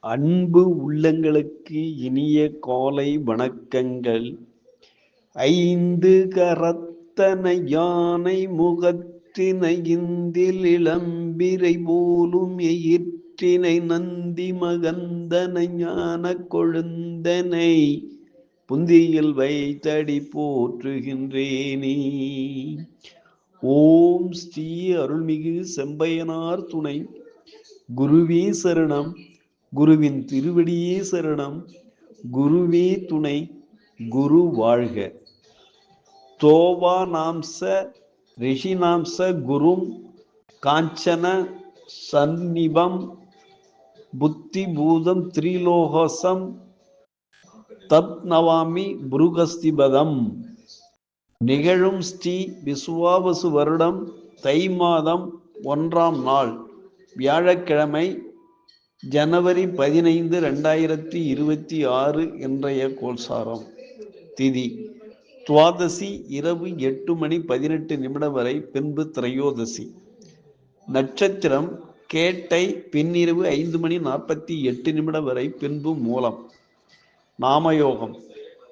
அன்பு உள்ளங்களுக்கு இனிய காலை வணக்கங்கள். ஐந்து கரத்தன யானை முகத்தினை இந்தில் இளம்பிரை போலும் எயிற்றினை நந்தி மகந்தனை ஞான கொழுந்தனை புந்தியில் வைத்தடி போற்றுகின்றேனே. ஓம் ஸ்ரீ அருள்மிகு செம்பையனார் துணை. குருவே சரணம். குருவின் திருவடியே சரணம். குருவே துணை குரு வாழ்க. தோவா நாம்ச ரிஷிநாம்ச குரும் காஞ்சன சந்நிபம் புத்தி பூதம் திரிலோகசம் தத் நவாமி புருகஸ்திபதம். நிகழும் ஸ்ரீ விசுவாவசு வருடம் தை மாதம் ஒன்றாம் நாள் வியாழக்கிழமை ஜனவரி பதினைந்து ரெண்டாயிரத்தி இருபத்தி ஆறு இன்றைய கோல்சாரம் திதி. துவாதசி இரவு எட்டு மணி பதினெட்டு நிமிடம் வரை பின்பு திரையோதசி. நட்சத்திரம் கேட்டை பின்னிரவு ஐந்து மணி நாற்பத்தி எட்டு நிமிடம் வரை பின்பு மூலம். நாமயோகம்.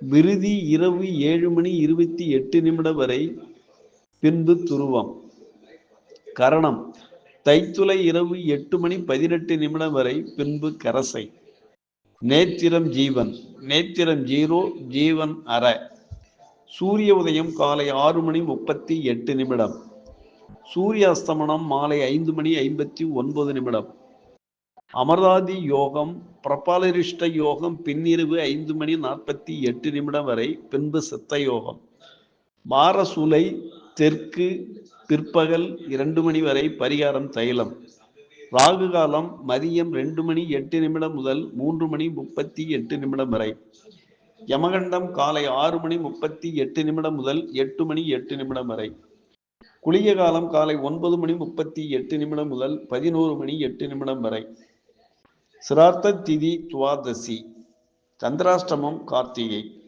விருதி இரவு ஏழு மணி இருபத்தி எட்டு நிமிடம் வரை பின்பு துருவம். கரணம். தைத்துளை இரவு எட்டு மணி பதினெட்டு நிமிடம் வரை பின்பு கரசை. நேத்திரம் ஜீவன். நேத்திரம் ஜீரோ ஜீவன் அற. சூரிய உதயம் காலை ஆறு மணி முப்பத்தி எட்டு நிமிடம். சூரிய அஸ்தமனம் மாலை ஐந்து மணி ஐம்பத்தி ஒன்பது நிமிடம். அமர்தாதி யோகம் பிரபாலரிஷ்ட யோகம் பின்னிரவு ஐந்து மணி நாற்பத்தி எட்டு நிமிடம் வரை பின்பு சித்த யோகம். மாரசூலை தெற்கு பிற்பகல் இரண்டு மணி வரை பரிகாரம் தைலம். ராகு காலம் மதியம் ரெண்டு மணி எட்டு நிமிடம் முதல் மூன்று மணி முப்பத்தி எட்டு நிமிடம் வரை. யமகண்டம் காலை ஆறு மணி முப்பத்தி எட்டு நிமிடம் முதல் எட்டு மணி எட்டு நிமிடம் வரை. குளிய காலம் காலை ஒன்பது மணி முப்பத்தி எட்டு நிமிடம் முதல் பதினோரு மணி எட்டு நிமிடம் வரை. சிரார்த்த திதி துவாதசி. சந்திராஷ்டமம் கார்த்திகை.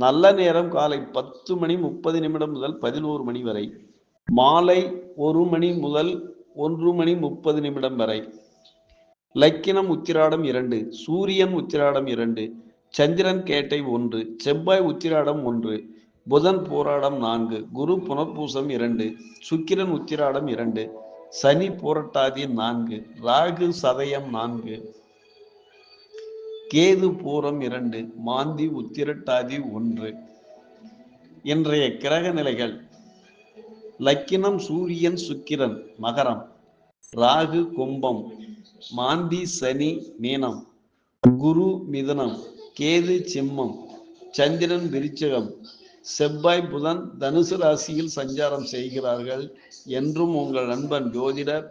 நல்ல நேரம் காலை பத்து மணி முப்பது நிமிடம் முதல் பதினோரு மணி வரை மாலை ஒரு மணி முதல் ஒன்று மணி முப்பது நிமிடம் வரை. லக்கினம் உத்திராடம் இரண்டு சூரியன் உத்திராடம் இரண்டு சந்திரன் கேட்டை ஒன்று செவ்வாய் உத்திராடம் ஒன்று புதன் போராடம் நான்கு குரு புனர்பூசம் இரண்டு சுக்கிரன் உத்திராடம் இரண்டு சனி போரட்டாதி நான்கு ராகு சதயம் நான்கு கேது பூரம் இரண்டு மாந்தி உத்திரட்டாதி ஒன்று. இன்றைய கிரக நிலைகள். லக்கினம் சூரியன் சுக்கிரன் மகரம் ராகு கும்பம் மாந்தி சனி மீனம் குரு மிதனம் கேது சிம்மம் சந்திரன் விருச்சகம். செவ்வாய் புதன் தனுசு ராசியில் சஞ்சாரம் செய்கிறார்கள் என்றும் உங்கள் நண்பன் ஜோதிடர்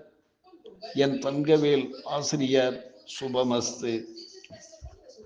என் தங்கவேல் ஆசிரியர் சுபமஸ்து.